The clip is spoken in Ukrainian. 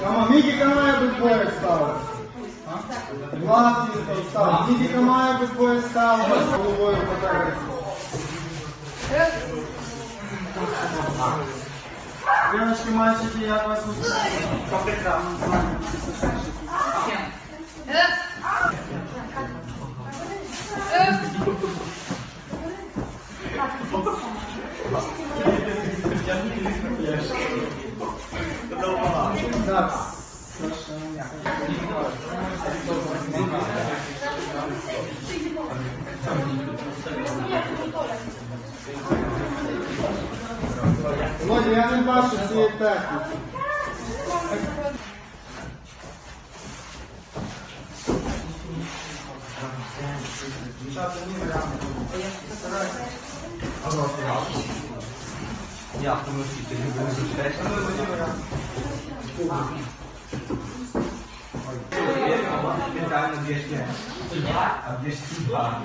Кама, Мідіка має без бою ставити. Два тіста став. Мідіка має без бою ставити. Головою потерти. Девочки, мальчики, як вас 我连着把手机带出去。下，十二，好？Ти не визначаєш. Реально б'єш не. А б'єш два.